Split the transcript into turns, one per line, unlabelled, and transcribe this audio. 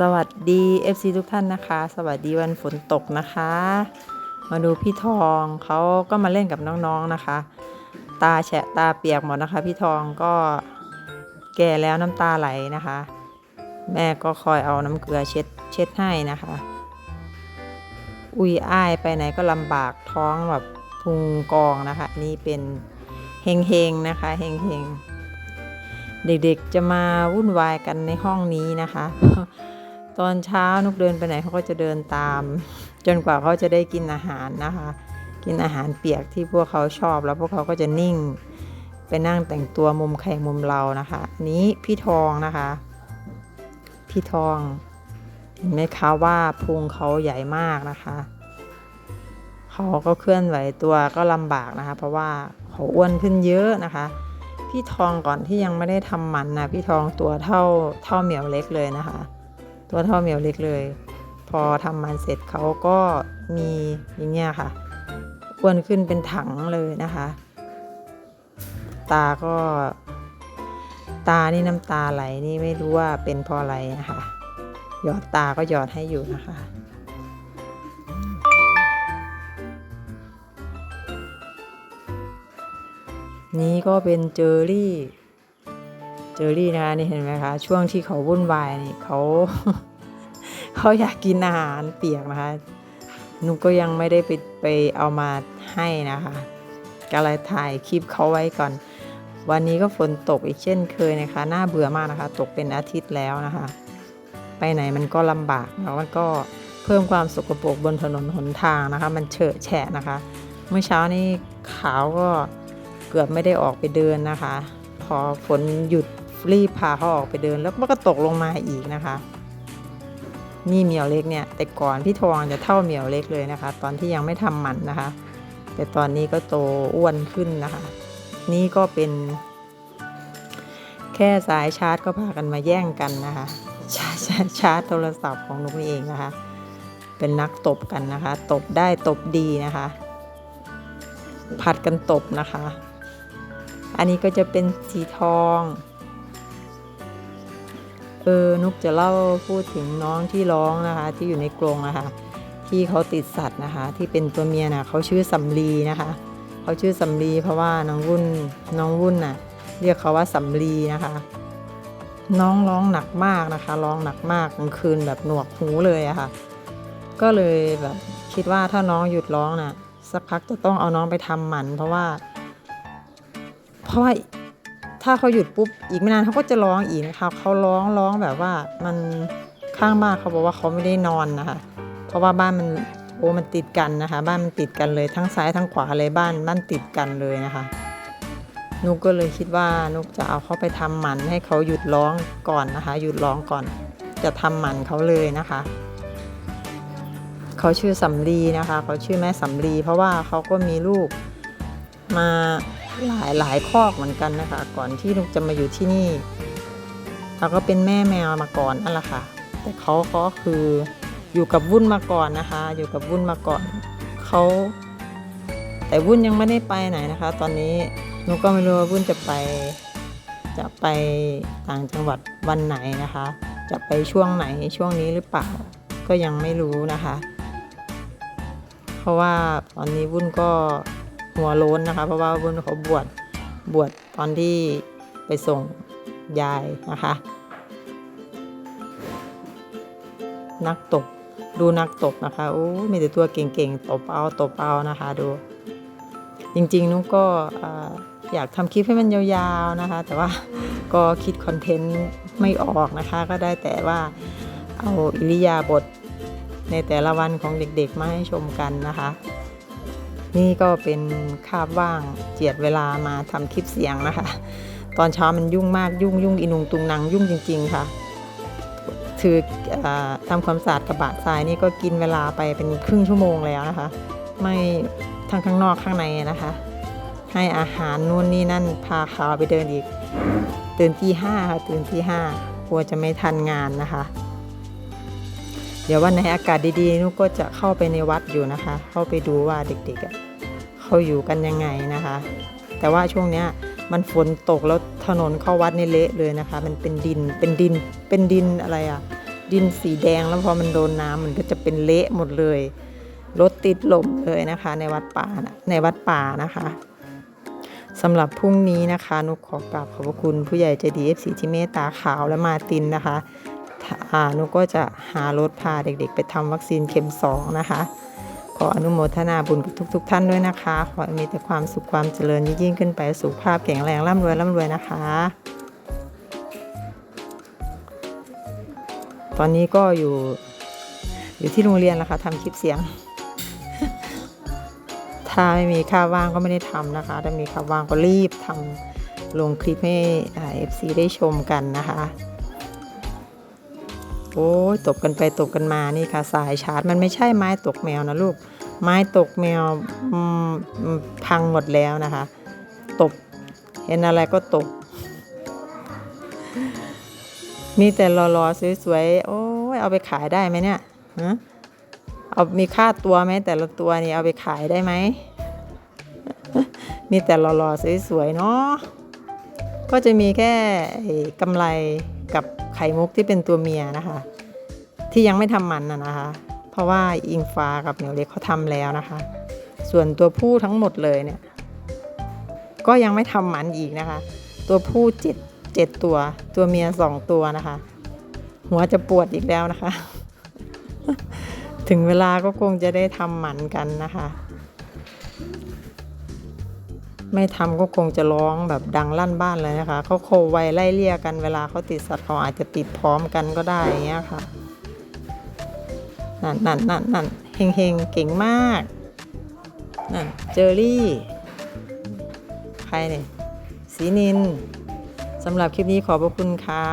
สวัสดี FC ทุกท่านนะคะ สวัสดีวันฝนตกนะคะ มาดูพี่ทองเขาก็มาเล่นกับน้องๆนะคะ ตาแฉะตาเปียกหมดนะคะ พี่ทองก็แก่แล้วน้ำตาไหลนะคะ แม่ก็คอยเอาน้ำเกลือเช็ดเช็ดให้นะคะ อุ้ยอ้ายไปไหนก็ลำบากท้องแบบพุงกองนะคะ นี่เป็นเฮงเฮงนะคะเฮงเฮงเด็กๆจะมาวุ่นวายกันในห้องนี้นะคะ ตอนเช้านกเดินไปไหนเขาก็จะเดินตาม จนกว่าเขาจะได้กินอาหารนะคะ กินอาหารเปียกที่พวกเขาชอบแล้วพวกเขาก็จะนิ่ง ไปนั่งแต่งตัวมุมใครมุมเรานะคะนนี้พี่ทองนะคะ พี่ทอง เห็นไหมคะว่าพุงเขาใหญ่มากนะคะเขาก็เคลื่อนไหวตัวก็ลำบากนะคะ เพราะว่าเขาอ้วนขึ้นเยอะนะคะ พี่ทองก่อนที่ยังไม่ได้ทำหมันนะพี่ทองตัวเท่าเท่าเหมียวเล็กเลยนะคะ ตัวเท่าเหมียวเล็กเลย พอทำมันเสร็จเขาก็มีอย่างเงี้ยค่ะอ้วนขึ้นเป็นถังเลยนะคะ ตาก็ ตานี่น้ำตาไหลนี่ไม่รู้ว่าเป็นเพราะอะไรนะคะหยอดตาก็หยอดให้อยู่นะคะนี้ก็เป็นเจอรี่ เจอรี่นะคะนี่เห็นไหมคะ ช่วงที่เขาวุ่นวายนี่เขา เขาอยากกินอาหารเปียกนะคะนุกก็ยังไม่ได้ไปไปเอามาให้นะคะก็เลยถ่ายคลิปเขาไว้ก่อน วันนี้ก็ฝนตกอีกเช่นเคยนะคะน่าเบื่อมากนะคะ ตกเป็นอาทิตย์แล้วนะคะ ไปไหนมันก็ลำบากแล้วมันก็เพิ่มความสกปรกบนถนนหนทางนะคะ มันเฉอะแฉะนะคะ เมื่อเช้านี้ขาวก็เกือบไม่ได้ออกไปเดินนะคะ พอฝนหยุดรีบพาเขาออกไปเดินแล้วมันก็ตกลงมาอีกนะคะ นี่เหมียวเล็กเนี่ยแต่ก่อนพี่ทองจะเท่าเหมียวเล็กเลยนะคะ ตอนที่ยังไม่ทำหมันนะคะ แต่ตอนนี้ก็โตอ้วนขึ้นนะคะ นี่ก็เป็น แค่สายชาร์จก็พากันมาแย่งกันนะคะชาร์จชาร์จโทรศัพท์ของนุกนี่เองนะคะ เป็นนักตบกันนะคะ ตบได้ตบดีนะคะ ผัดกันตบนะคะ อันนี้ก็จะเป็นสีทอง เออนุกจะเล่าพูดถึงน้องที่ร้องนะคะ ที่อยู่ในกรงนะคะที่เขาติดสัตว์นะคะ ที่เป็นตัวเมียนะเขาชื่อสำลีนะคะเขาชื่อสำลีเพราะว่าน้องวุ่นน้องวุ่นน่ะเรียกเขาว่าสำลีนะคะ น้องร้องหนักมากนะคะร้องหนักมากกลางคืนแบบหนวกหูเลยอะค่ะ ก็เลยแบบคิดว่าถ้าน้องหยุดร้องน่ะสักพักจะต้องเอาน้องไปทำหมัน เพราะว่าเพราะว่า ถ้าเขาหยุดปุ๊บอีกไม่นานเขาก็จะร้องอีกนะคะเขาร้องร้องแบบว่ามันข้างบ้านเขาบอกว่าเขาไม่ได้นอนนะคะเพราะว่าบ้านมันโอ้มันติดกันนะคะ บ้านมันติดกันเลยทั้งซ้ายทั้งขวาเลยบ้านบ้านติดกันเลยนะคะนุกก็เลยคิดว่านุกจะเอาเขาไปทำหมันให้เขาหยุดร้องก่อนนะคะ หยุดร้องก่อน จะทำหมันเขาเลยนะคะเขาชื่อสำลีนะคะเขาชื่อแม่สำลีเพราะว่าเขาก็มีลูกมา หลายหลายคอกเหมือนกันนะคะ ก่อนที่นุกจะมาอยู่ที่นี่เขาก็เป็นแม่แมวมาก่อนนั่นแหละค่ะ แต่เขาก็คืออยู่กับวุ่นมาก่อนนะคะ อยู่กับวุ่นมาก่อนเขาแต่วุ่นยังไม่ได้ไปไหนนะคะ ตอนนี้นุกก็ไม่รู้ว่าวุ่นจะไป จะไปต่างจังหวัดวันไหนนะคะ จะไปช่วงไหนช่วงนี้หรือเปล่าก็ยังไม่รู้นะคะ เพราะว่าตอนนี้วุ่นก็ หัวโล้นนะคะ เพราะว่าวุ่นเขาบวชบวชตอนที่ไปส่งยายนะคะ นักตบดูนักตบนะคะโอ้มีแต่ตัวเก่งๆตบเอาตบเอานะคะดู จริงๆนุกก็อยากทำคลิปให้มันยาวๆนะคะ แต่ว่าก็คิดคอนเทนต์ไม่ออกนะคะ ก็ได้แต่ว่าเอาอิริยาบถในแต่ละวันของเด็กๆมาให้ชมกันนะคะ นี่ก็เป็นคาบว่างเจียดเวลามาทำคลิปเสียงนะคะ ตอนเช้ามันยุ่งมากยุ่งยุ่งอินุงตุงนังยุ่งจริง ๆ ค่ะถืออทำความสะอาดกระบะทรายนี่ก็กินเวลาไปเป็นครึ่งชั่วโมงแล้วนะคะ ไม่ทั้งข้างนอกข้างในนะคะ ให้อาหารนู่นนี่นั่นพาขาวไปเดินอีกตื่นที่ห้าค่ะตื่นที่ห้ากลัวจะไม่ทันงานนะคะ เดี๋ยววันไหนอากาศดีๆนุกก็จะเข้าไปในวัดอยู่นะคะ เข้าไปดูว่าเด็กๆเขาอยู่กันยังไงนะคะ แต่ว่าช่วงเนี้ยมันฝนตกแล้วถนนเข้าวัดนี่เละเลยนะคะ มันเป็นดินเป็นดินเป็นดินอะไรอะดินสีแดงแล้วพอมันโดนน้ำมันก็จะเป็นเละหมดเลยรถติดลมเลยนะคะ ในวัดป่านะในวัดป่านะคะสำหรับพรุ่งนี้นะคะนุกขอกราบขอบคุณผู้ใหญ่ใจดีเอฟซีที่เมตตาขาวและมาตินนะคะ นุก็จะหารถพาเด็กๆ ไปทำวัคซีนเข็มสองนะคะ ขออนุโมทนาบุญกับทุก ๆทท่านด้วยนะคะ ขอมีแต่ความสุขความเจริญยิ่งขึ้นไปสุขภาพแข็งแรงร่ำรวยร่ำรวยนะคะ ตอนนี้ก็อยู่อยู่ที่โรงเรียนแล้วค่ะทำคลิปเสียง ถ้าไม่มีค่าว่างก็ไม่ได้ทำนะคะ ถ้ามีค่าว่างก็รีบทำลงคลิปให้เอฟซีได้ชมกันนะคะ โอ้ยตกกันไปตกกันมานี่ค่ะ สายชาร์จมันไม่ใช่ไม้ตกแมวนะลูก ไม้ตกแมวพังหมดแล้วนะคะตกเห็นอะไรก็ตกมีแต่รอๆสวยๆโอ้ยเอาไปขายได้ไหมเนี่ยฮะเอามีค่าตัวไหมแต่ละตัวนี่เอาไปขายได้ไหมมีแต่รอๆสวยๆเนาะก็จะมีแค่กำไรกับ ไข่มุกที่เป็นตัวเมียนะคะ ที่ยังไม่ทำมันนะนะคะ เพราะว่าอิงฟ้ากับเหนียวเล็กเขาทำแล้วนะคะ ส่วนตัวผู้ทั้งหมดเลยเนี่ย ก็ยังไม่ทำหมันอีกนะคะ ตัวผู้เจ็ดเจ็ดตัว ตัวเมียสองตัวนะคะ หัวจะปวดอีกแล้วนะคะ ถึงเวลาก็คงจะได้ทำหมันกันนะคะ ไม่ทำก็คงจะร้องแบบดังลั่นบ้านเลยนะคะเขาโคไวไล่เลี่ยกันเวลาเขาติดสัตว์เขาอาจจะติดพร้อมกันก็ได้อย่างเงี้ยค่ะนั่นนั่นนั่นนั่นเฮงเฮงเก่งมากนั่นเจอรี่ ใครเนี่ยสีนินสำหรับคลิปนี้ขอบพระคุณค่ะ